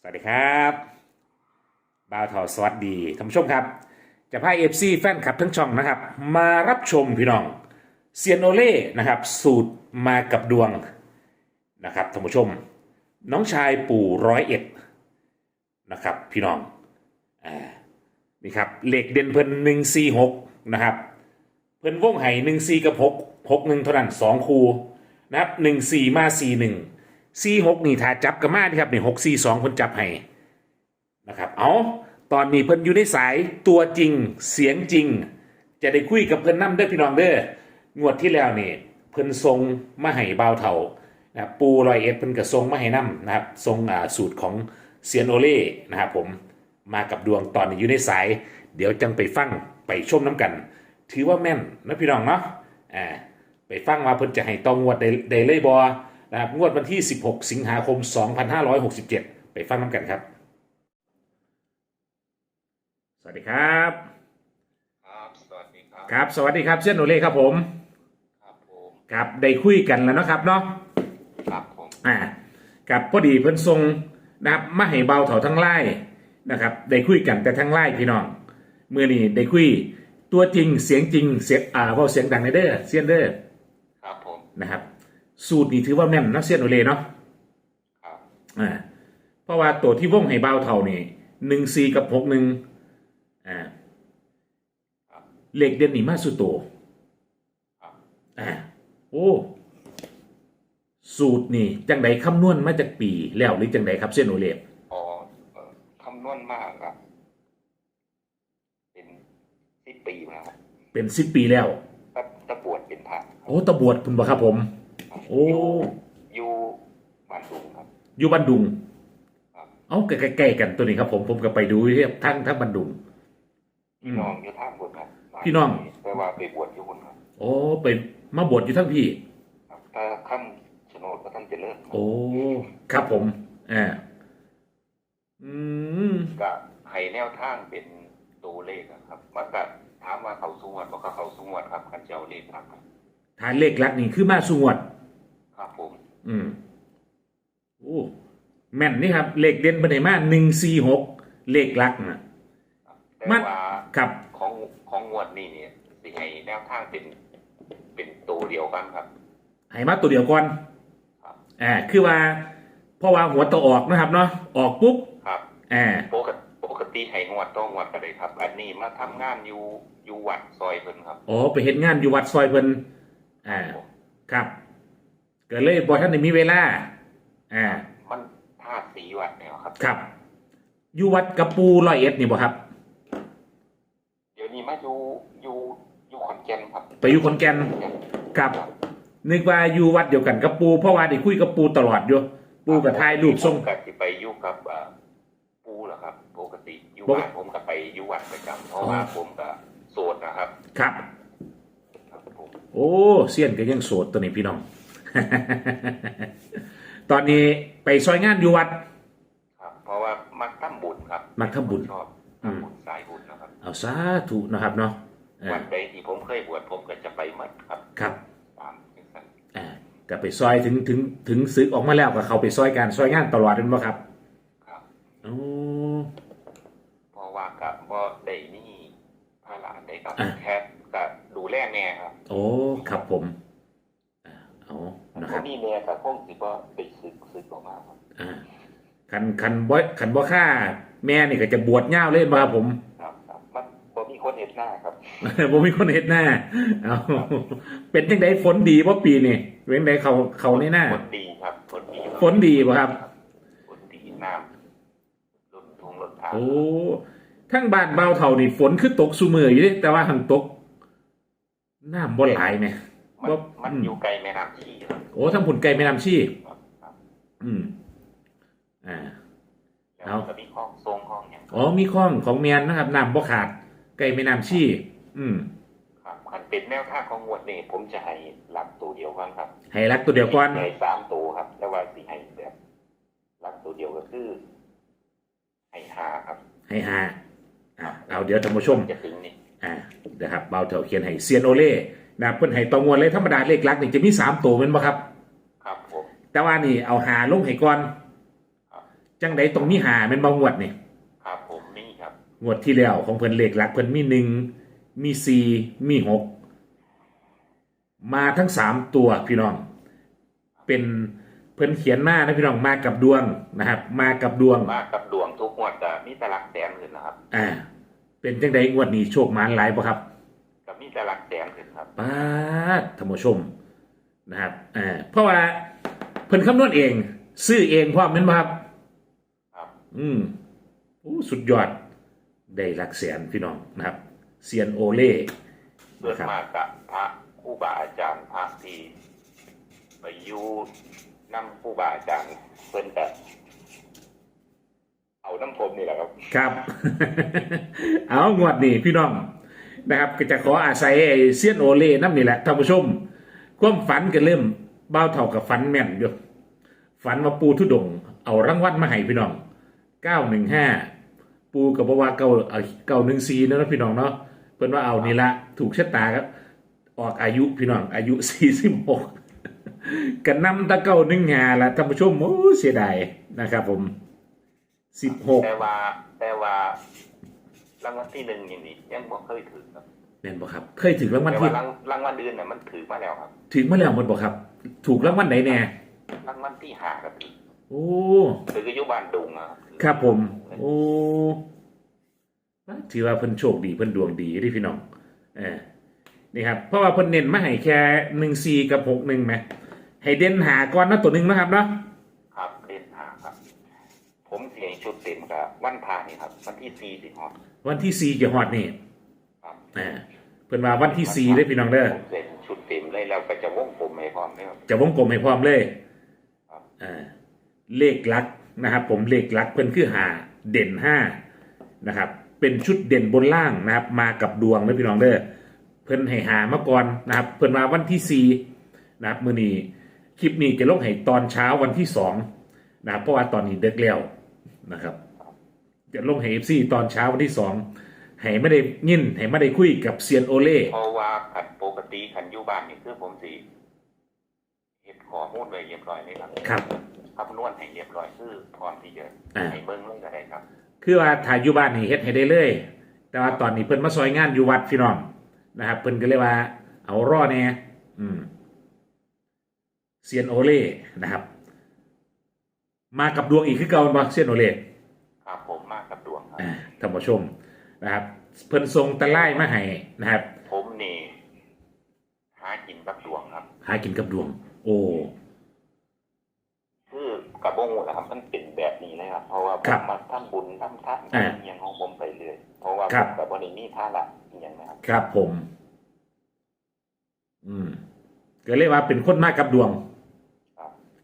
สวัสดีครับบ่าวทอสวัสดีท่านผู้ชมครับ จะพาเอฟซีแฟนคลับทั้งช่องนะครับ มารับชมพี่น้องเซียนโอเล่นะครับ สูตรมากับดวงนะครับท่านผู้ชม น้องชายปู่ร้อยเอ็ดนะครับ พี่น้องอ่านี่ครับเหล็กเด่นเพิ่นหนึ่งสี่หกนะครับ เพิ่นว่งไห่หนึ่งสี่กับหกหกหนึ่งเท่านั้นสองคูนะครับหนึ่งสี่มาสี่หนึ่ง สี่หกนี่ถ้าจับกับมาที่ครับนี่หกสี่สองเพิ่นจับให้นะครับเอาตอนนี้เพิ่นอยู่ในสายตัวจริงเสียงจริง จะได้คุยกับเพิ่นนำเด้อพี่น้องเด้องวดที่แล้วนี่เพิ่นทรงมาให้บ่าเถานะปูรอยเอ็ดเพิ่นก็ทรงมาให้นํนะครับทรงอ่าสูตรของเซียนโอเล่นะครับผมมากับดวงตอนนี้อยู่ในสาย เดี๋ยวจังไปฟังไปชมน้ำกัน ถือว่าแม่นนะพี่น้องเนาะอ่าไปฟังมาเพิ่นจะให้ตองวดได้ได้เลยบอ นะครับงวดวันที่ 16 สิงหาคม 2567 ไปฟังน้ำกันครับ สวัสดีครับ ครับสวัสดีครับ ครับ สวัสดีครับเซียนโนเล่ครับผม ครับผมครับได้คุยกันแล้วเนาะครับเนาะครับผมอ่ากับพอดีเพิ่นทรงนะครับมาให้เบาเถาทั้งไล่นะครับได้คุยกันแต่ทั้งไล่พี่น้องเมื่อนี้ได้คุยตัวจริงเสียงจริงเสียงอ่าเว่าเสียงดังในเด้อเซียนเด้อครับผมนะครับ สูตรนี้ถือว่าแม่นนะเซียนโอเล่เนาะครับอ่าเพราะว่าตัวที่วงให้เบาเท่านี่หนึ่งสี่กับหกหนึ่งอ่าครับเลขเด่นนี่มาสุดโตวครับอ่าโอ้สูตรนี่จังไดคำนวณมาจากปีแล้วหรือจังไดครับเซียนโอเล่อ๋อเอ่อคำนวณมากครับ เป็นสิบปีแล้วครับ เป็นสิบปีแล้วถ้าถ้าบวชเป็นพระโอ้ตะบวชคุณบ่ครับผม โอ้ยู่อยู่บ้านดุงครับ อยู่บันดุงครับเอาใกล้ๆกันตัวนี้ครับผมผมก็ไปดูที่ทั้งทั้งบันดุงพี่น้องอยู่ท่าบวชครับพี่น้องแต่ว่าไปบวชอยู่คนครับโอ้ไปมาบวชอยู่ทั้งพี่ครับถ้าคำชะโนดก็ท่านเจริญครับโอ้ครับผมอ่าอืมก็ให้แนวทางเป็นตัวเลขอะครับมันก็ถามว่าเขาสงวดบอกเขาสงวดครับกันเจ้าเลขครับฐานเลขหลักนี่คือมาสงวด ครับผม อืมโอ้แม่นนี่ครับเลขเด่นปันไหนมาหนึ่งสี่หกเลขหลักนะแต่มันว่าครับของของงวดนี้เนี่ยสิให้แนวทางเป็นเป็นตัวเดียวกันครับ ให้มาตัวเดียวก่อนครับ อ่าคือว่าเพราะว่าหัวตัวออกนะครับเนาะออกปุ๊บครับอ่าปกติปกติให้งวดต้องงวดก็ได้ครับ อันนี้มาทำงานอยู่อยู่วัดซอยเพิ่นครับ อ๋อไปเห็นงานอยู่วัดซอยเพิ่นอ่า ครับ ก็เลยบอท่านได้มีเวลา อ่า มันธาตุสีวัดเนี่ยครับ ครับอยู่วัดกระปูร้อยเอ็ดนี่บ่ครับ เดี๋ยวนี้มาอยู่อยู่อยู่ขอนแก่นครับ ไปอยู่ขอนแก่นครับ นึกว่าอยู่วัดเดียวกันกับปูเพราะว่าได้คุยกับปูตลอดอยู่ปูกับทายรูปทรงผมก็สิไปอยู่กับเอ่อปูเหรอครับ ปกติอยู่ปกบ้านผมก็ไปอยู่วัดประจำเพราะว่าผมก็โสดนะครับ ครับครับผมโอ้เซียนก็ยังโสดตัวนี้พี่น้อง ตอนนี้ไปซอยงานอยู่วัด ครับ เพราะว่ามักทำบุญครับมักทำบุญ ชอบทำบุญสายบุญนะครับเอาสาธุนะครับเนาะอ่าวันใดที่ผมเคยบวชผมก็จะไปหมดครับครับตามที่สั่งอ่าก็ไปซอยถึงถึงถึงซึกออกมาแล้วก็เขาไปซอยการซอยงานตลอดเป็นบ่ครับครับโอ้เพราะว่ากับว่าได้นี่พาหลานได้ครับอะแค่ก็ดูแลแม่ครับ โอ้ครับผมอ่าเอา นะคเขารับมีแม่กับคงสิว่าไปซึกซึกออกมาครับอ่าคันคันบ่คันบ่ค่าแม่นี่ก็จะบวชย่าวเลยบ่ครับผมครับครับมันบ่มีคนเห็นหน้าครับผมมีคนเห็นหน้าเอาเป็นจังไดฝนดีป่ะปีนี่เว้นไดเขาเขาในหน้าฝนดีครับฝนดีฝนดีป่ะครับฝนดีน้ำลุนทงลุนทางโอ้ทั้งบ้านเบาวเท่านี่ฝนคือตกซุมืออยู่เดิแต่ว่าหังตกน้ำบ่หลายเนี่ย มันบ่มันอืม อยู่ไกลแม่น้ำชีครับโอ้ทั้งผุนไก่แม่น้ำชี่ครับครับอืม อ่า แล้วเอาก็มีห้องทรงห้องอย่างอ๋อมีคลองของเมียนนะครับน้ำบ่ขาดไก่แม่น้ำชี่อืม ครับคันเป็นแนวทางของงวดนี่ผมจะให้หลักตัวเดียวกันครับให้รักตัวเดียวก่อนให้สามตัวครับ แต่ว่าสิให้แบบหลักตัวเดียวก็คือให้ห้าครับให้หาอ่าเอาเดี๋ยวท่านผู้ชม จะถึงนี่ อ่าเดี๋ยวครับเบาเถาเขียนให้เซียนโอเล่ นะครับเพิ่นให้ตองวนเลยธรรมดาเลขหลักนี่จะมีสามตัวแม่นบ่ครับ ครับผมแต่ว่านี่เอาหาลงให้ก่อนครับจังใดตรงนี้หาเป็นบางงวดนี่ครับผมนี่ครับงวดที่แล้วของเพิ่นเลขหลักเพิ่นมีหนึ่งมีสี่มีหกมาทั้งสามตัวพี่น้อง เป็นเพิ่นเขียนมานะพี่น้องมากับดวงนะครับ มากับดวงมากับดวงทุกงวดกับมีแต่หลักแสนขึ้นนะครับ อ่า เป็นจังใดงวดนี้โชคหมานหลายบ่ครับกับ มีแต่หลักแสนขึ้นครับป้าดท่านผู้ชมนะครับอ่าเพราะว่าเพิ่นคำนวณเอง ซื้อเองพร้อมแม่นบ่ครับครับ อืมโอ้สุดยอดได้หลักแสนพี่น้องนะครับเซียนโอเล่เพื่อนะครับมากับพระครูบาอาจารย์พระที่ไปอยู่นํครูบาอาจารย์เพิ่นแต่เอาน้ำผมนี่แหละครับ ครับ เอางวดนี้พี่น้อง นะครับก็จะขออาศัยไอ้เซียนโอเล่น้ำนี่แหละท่านผู้ชม ความฝันก็เริ่มเบ้าเท่ากับฝันแม่นอยู่ฝันว่าปูทุดง เอารางวัลมาให้พี่น้องเก้าหนึ่งห้าปูกับว่าเก้าเก้าหนึ่งสี่นะพี่น้องเนาะเพิ่นว่าเอานี่ละถูกชะตาครับ ออกอายุพี่น้องอายุสี่สิบหกกันนำตะเก้าหนึ่งหาละท่านผู้ชมโอ้เสียดายนะครับ ผมสิบหกแต่ว่าแต่ว่าางวัลที่หนึ่งอย่างนี้ยังบ่เคยถือครับแม่นบ่ครับ เคยถึงรางวัลแต่ที่ว่ารางรางวัลอื่นน่ะมันถือมาแล้วครับถึงมาแล้วหมดบ่ครับ ถูกรางวัลไหนแน่รางวัลที่หาก็ถือโอ้ถืออยู่บ้านดุงอะครับครับผม โอ้ถือว่าเพิ่นโชคดีเพิ่นดวงดีที่พี่น้องเออนี่ครับ เพราะว่าเพิ่นเน้นมาให้แค่หนึ่งสี่กับหกหนึ่งไหมให้เด่นหาก่อนนะตัวหนึ่งนะครับเนาะ ครับเล่นหาครับ ผมเสียชุดเต็มกับวันพานี่ครับ วันที่สี่สิบหกวันที่สี่จะฮอดนี่ครับอ่าเพิ่นว่าวันที่สี่ได้อพี่น้องเด้อผมเสียชุดเต็มเลยแล้วก็จะวงกลมให้พร้อมเลยครับจะวงกลมให้พร้อมเลยครับอ่าเลขลักษณ์นะครับ ผมเลขลักษณ์เพิ่นคือหาเด่นห้านะครับ เป็นชุดเด่นบนล่างนะครับ มากับดวงนะพี่น้องเด้อเพิ่นให้หามาก่อนนะครับ เพิ่นมาวันที่สี่นะครับมื้อนี้คลิปนี้จะลงให้ตอนเช้าวันที่สองนะครับเพราะว่าตอนนี้เด็กแล้ว นะครับจะลงให้ FC ตอนเช้าวันที่สองให้ไม่ได้ยินให้ไม่ได้คุยกับเซียนโอเล่เพราะว่าขันปกติขันอยู่บ้านนี่คือผมสีเห็ดขอมูลไว้เรียบร้อยเลยครับครับคำนวณให้เรียบร้อยคือพร้อมที่จะอ่าให้เบิ้งเลยก็ได้ครับ คือว่าถ่ายอยู่บ้านนี่เฮ็ดให้ได้เลย แต่ว่าตอนนี้เพิ่นมาซอยงานอยู่วัดพี่น้องนะครับเพิ่นก็เลยว่า เอารอแน่อืมเซียนโอเล่นะครับ มากับดวงอีกคือเก่าบ่เซียนโอเล่ครับผมมากกับดวงครับอ่าท่านผู้ชมนะครับ เพิ่นทรงตะไลมาให้นะครับ ผมนี่หากินกับดวงครับ หากินกับดวง โอ้คือกับวงแหละครับมันเป็นแบบนี้เลยครับ เพราะว่าผครัมบมาทำบุญทำทานอ่าอหย่างของผมไปเลย เพราะว่าครัผบมกับวันนี้มีท่าละอหย่างนะครับ ครับผม อืมก็เลยว่าเป็นคนมากับดวงครับ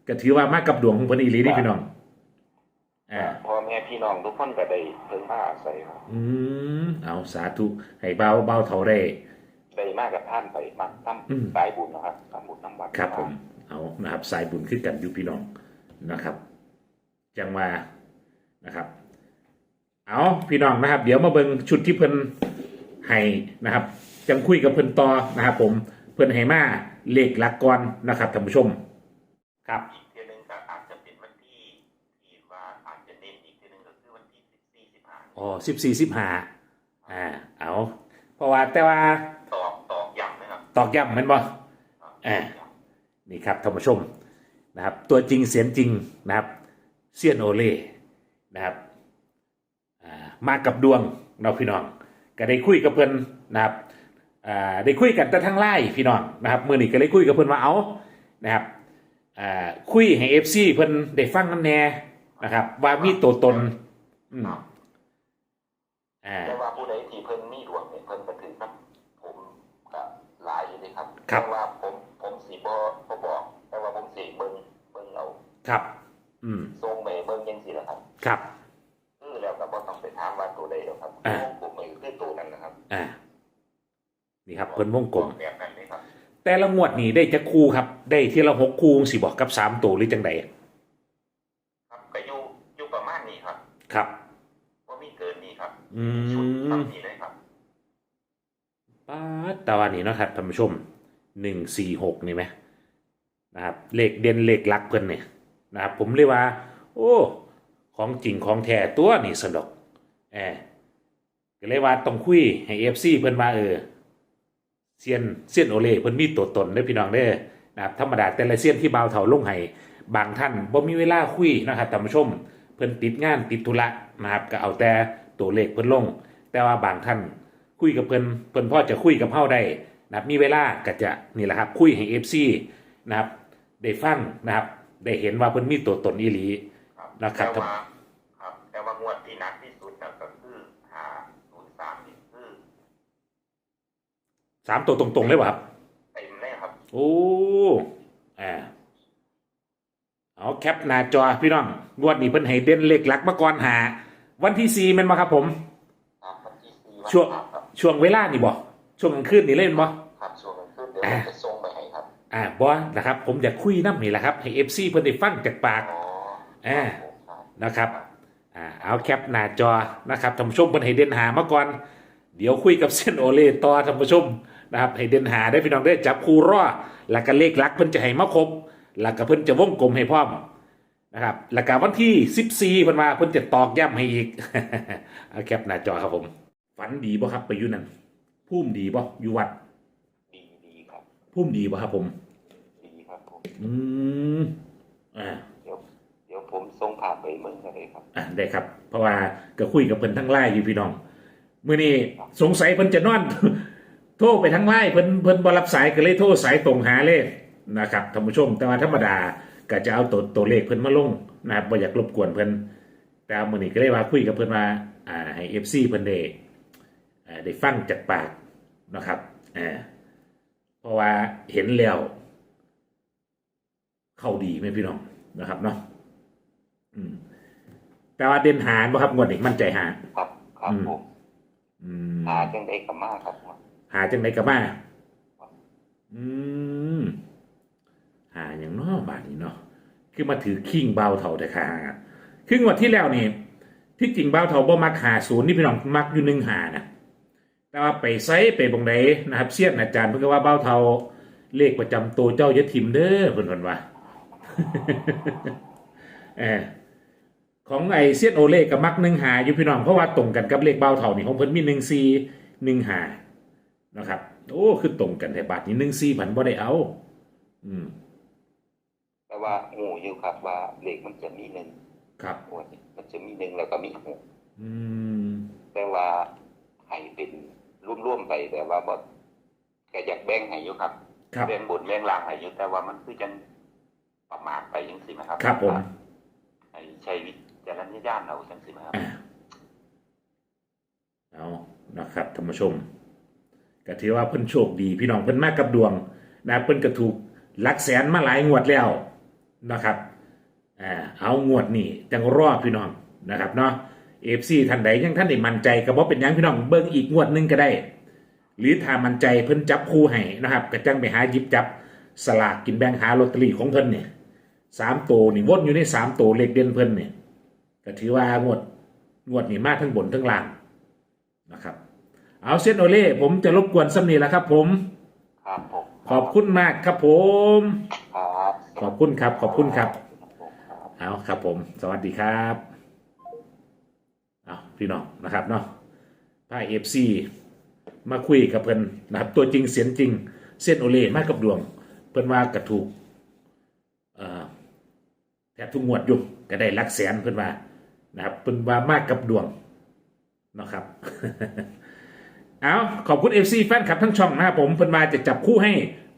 ก็ถือว่ามากับดวงของเพิ่นอีหลีนี่พี่น้องอ่าพ่อแม่พี่น้องทุกคนก็ได้เพิ่งมาอาศัยครับอืมเอาสาธุให้เบาเบาเท่าได้ได้มากกับท่านไปมาทอืมำสายบุญนะครับทำบุญทำวัดครับผมเอานะครับ สายบุญขึ้นกันอยู่พี่น้องนะครับจังว่านะครับ เอาพี่น้องนะครับ เดี๋ยวมาเบิ่งชุดที่เพิ่นให้นะครับ จังคุยกับเพิ่นต่อนะครับ ผมเพิ่นให้มาเลขหลักก่อนนะครับท่านผู้ชม ครับอีกทีหนึงก็อาจจะเป็นวันที่ที่ว่าอาจจะเน้นอีกทีหนึงก็คือวันที่สิบสี่สิบห้าอ๋อสิบสี่สิบห้าอ่าเอาเพราะว่าแต่ว่าตอกตอกย้ำนะครับตอกย้ำแมันบ่อ่านี่ครับท่านผู้ชมนะครับ ตัวจริงเสียงจริงนะครับเซียนโอเล่นะครับอ่ามากับดวงเราพี่น้อง ก็ได้คุยกับเพื่อนนะครับอ่าได้คุยกันแต่ทางไล่พี่น้องนะครับเมื่อนี้ก็เลยคุยกับเพื่อนว่าเอานะครับ อ่าคุยให้เอฟซีเพื่อนได้ฟังกันแน่นะครับ ว่ามีตัวตนอืมอ่าแต่ว่าผู้ใดที่เพิ่นมีดวงเนี่ยเพิ่นก็ถือกับ ผมก็หลายอยู่เลยครับครับ แต่ว่าผมผมสีบ่บ่บอก แต่ว่าผมสีเบิ่งเบิ่งเอาครับ อืมทรงแม่เบิ่งยังสิล่ะครับครับ คือแล้วก็บ่ต้องไปถามว่าตัวใดหรอกครับอ่า ผมมือคือตัวนั้นนะครับอ่านี่ครับเพิ่นวงกลม แบบนั้นเลยครับ แต่ละงวดนี่ได้จะคู่ครับ ได้ทีละหกคู่สิบอกกับสามตัวหรือจังใดครับก็อยู่อยู่ประมาณนี้ครับครับว่ามีเกินนี้ครับ อืชุดมทำนี้เลยครับป้าดแตาวันนี้เนาะครับท่านผู้ชมหนึ่งสี่หกนี่ไหมนะครับเลขเด่นเลขหลักเพิ่นเนี่ยนะครับผมเรียกว่า โอ้ ของจริงของแท้ตัวนี่สนดอกแอบก็เลยว่าต้องคุยให้เอฟซีเพิ่นว่าเออ เซียนเซียนโอเล่เพิ่นมีตัวตนเด้พี่น้องเด้นะครับธรรมดาแต่ละเซียนที่บ่าวเฒ่าลงให้บางท่านบ่มีเวลาคุยนะครับท่านผู้ชม เพิ่นติดงานติดธุระนะครับก็เอาแต่ตัวเลขเพิ่นลง แต่ว่าบางท่านคุยกับเพิ่นเพิ่นพ่อจะคุยกับเฮาได้นะครับมีเวลาก็จะนี่แหละครับคุยให้ FC นะครับได้ฟังนะครับได้เห็นว่าเพิ่นมีตัวตนอีหลีนะครับแต่ว่าครับ แต่ว่างวดที่หนักที่สุดน่ะก็คือหาศูนย์สามนี่คือ สามตัวตรงๆเลยว่ะครับเต็มเลยครับ โอ้อ่าเอาแคปหน้าจอพี่น้องงวดนี้เพิ่นให้เด่นเลขหลักมาก่อนหา วันที่สี่แม่นบ่ครับผม ครับวันที่สี่ช่วง ครับช่วงเวลานี่บ่ช่วงกลางคืนนี่เล่นบ่ ครับช่วงกลางคืนเดี๋ยวอ่าผมจะส่งไปให้ครับอ่าบ่นะครับ ผมอยากคุยน้ำนี่แหละครับให้ FC เพิ่นได้ฟังจากปาก อ๋ออ่า ครับนะครับ อ่า เอาแคปหน้าจอนะครับท่านผู้ชมเพิ่นให้เด่นหามาก่อน เดี๋ยวคุยกับเส้นโอเล่ต่อท่านผู้ชม นะครับให้เด่นหาได้พี่น้องได้จับคู่รอแล้วก็เลขหลักเพิ่นจะให้มาครบแล้วก็เพิ่นจะวงกลมให้พร้อมนะครับแล้วก็วันที่ 14เพิ่นว่าเพิ่นจะตอกย้ำให้อีกเอาแคปหน้าจอครับผม ฝันดีบ่ครับไปอยู่นั่นพุ่มดีบ่อยู่วัดดีดีครับพุ่มดีบ่ครับผมดีครับผมอืมอ่าเดี๋ยวเดี๋ยวผมส่งภาพไปเมืองกันเลยครับอะได้ครับ เพราะว่าก็คุยกับเพิ่นทั้งไล่อยู่พี่น้องมื้อนี้สงสัยเพิ่นจะนอน โทรไปทั้งไล่เพิ่นเพิ่นบ่รับสายก็เลยโทรสายตรงหาเลยนะครับท่านผู้ชมแต่ว่าธรรมดาก็จะเอาตัวตัวเลขเพิ่นมาลงนะครับบ่อยากรบกวนเพิ่นแต่เอามื้อนี้ก็เลยว่าคุยกับเพิ่นว่าอ่าให้ FC เพิ่นได้อ่าได้ฟังจากปากนะครับอ่าเพราะว่าเห็นแล้ว เข้าดีไหมพี่น้องนะครับเนาะอืมแต่ว่าเด่นหารบ่ครับงวดนี้มั่นใจหาครับครับอืมผมอืมหาจังได้กับมาครับ หาจังไดก็มาอืมหาอย่างน้อบาทนี้เนาะคือมาถือคิงเบาเท่าแต่ค่ะคืองวดที่แล้วนี่ที่จริงเบาเท่าบ่มักหาศูนย์นี่พี่น้องมักอยู่หนึ่งหานะแต่ว่าไปไซไปบงใดนะครับเสียนอาจารย์เพิ่นก็ว่าเบาเท่าเลขประจำตัวเจ้ายะทิมเด้อเพิ่นเพิ่นว่าเออของไอเซียนโอเล่กับมักหนึ่งหาอยู่พี่น้องเพราะว่าตรงกันกับเลขเบาเท่านี่ของเพิ่นมีหนึ่งซีหนึ่งหา นะครับ โอ้คือตรงกันแต่บาทนี้หนึ่งซีผันบ่ได้เอา อืมแต่ว่างูอยู่ครับว่าเลขมันจะมีหนึ่งครับงวดนี้มันจะมีหนึ่งแล้วก็มีหกอืมแต่ว่าให้เป็นร่วมๆไปแต่ว่าบ่ก็อยากแบ่งให้อยู่ครับครับแบ่งบนแบ่งล่างให้อยู่แต่ว่ามันคือจังประมาทไปจังซี่นะครับ ครับผมให้ใช้วิจารณญาณเอาจังซี่นะครับอ่าเอานะครับท่านผู้ชม ก็ถือว่าเพิ่นโชคดี พี่น้องเพิ่นมากกับดวงนะเพิ่นก็ถูกหลักแสนมาหลายงวดแล้วนะครับอ่าเอางวดนี้จังรอพี่น้องนะครับเนาะเอฟซีท่านใดยังท่านได้มั่นใจก็บ่เป็นยังพี่น้องเบิ่งอีกงวดนึงก็ได้ หรือถ้ามั่นใจเพิ่นจับคู่ให้นะครับก็จังไปหายิบจับสลากกินแบ่งหาลอตเตอรี่ของเพิ่นเนี่ยสามตัวนี่วนอยู่ในสามตัวเลขเด่นเพิ่นเนี่ยก็ถือว่างวดงวดนี้มากทั้งบนทั้งล่างนะครับ เอาเซนโอเล่ผมจะรบกวนสำนีแล้วครับ ผม ครับผมขอบคุณมากครับผม ครับขอบคุณครับ ขอบคุณครับครับ เอาครับผม สวัสดีครับเอาพี่น้องนะครับเนาะพาเอฟซีมาคุยกับเพิ่นนะครับ ตัวจริงเสียงจริง เส้นโอเล่มากกับดวง เพิ่นว่ากระถูกเอ่อแทบทุกงวดอยู่ก็ได้หลักแสนเพิ่นว่านะครับเพิ่นว่ามากกับดวงนะครับ เอาขอบคุณ FC แฟนคลับทั้งช่องนะครับผมเพิ่นมาจะจับคู่ให้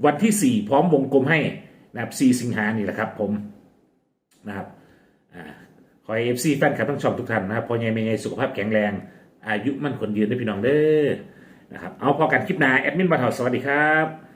วันที่ 4 พร้อมวงกลมให้นะครับ4สิงหานี่แหละครับผมนะครับอ่าขอให้ FC แฟนคลับทั้งช่องทุกท่านนะครับพอยังไม่ไงสุขภาพแข็งแรง อายุมั่นคนยืนได้พี่น้องเด้อนะครับเอาพอกันคลิปหน้าแอดมินบัตรสวัสดีครับ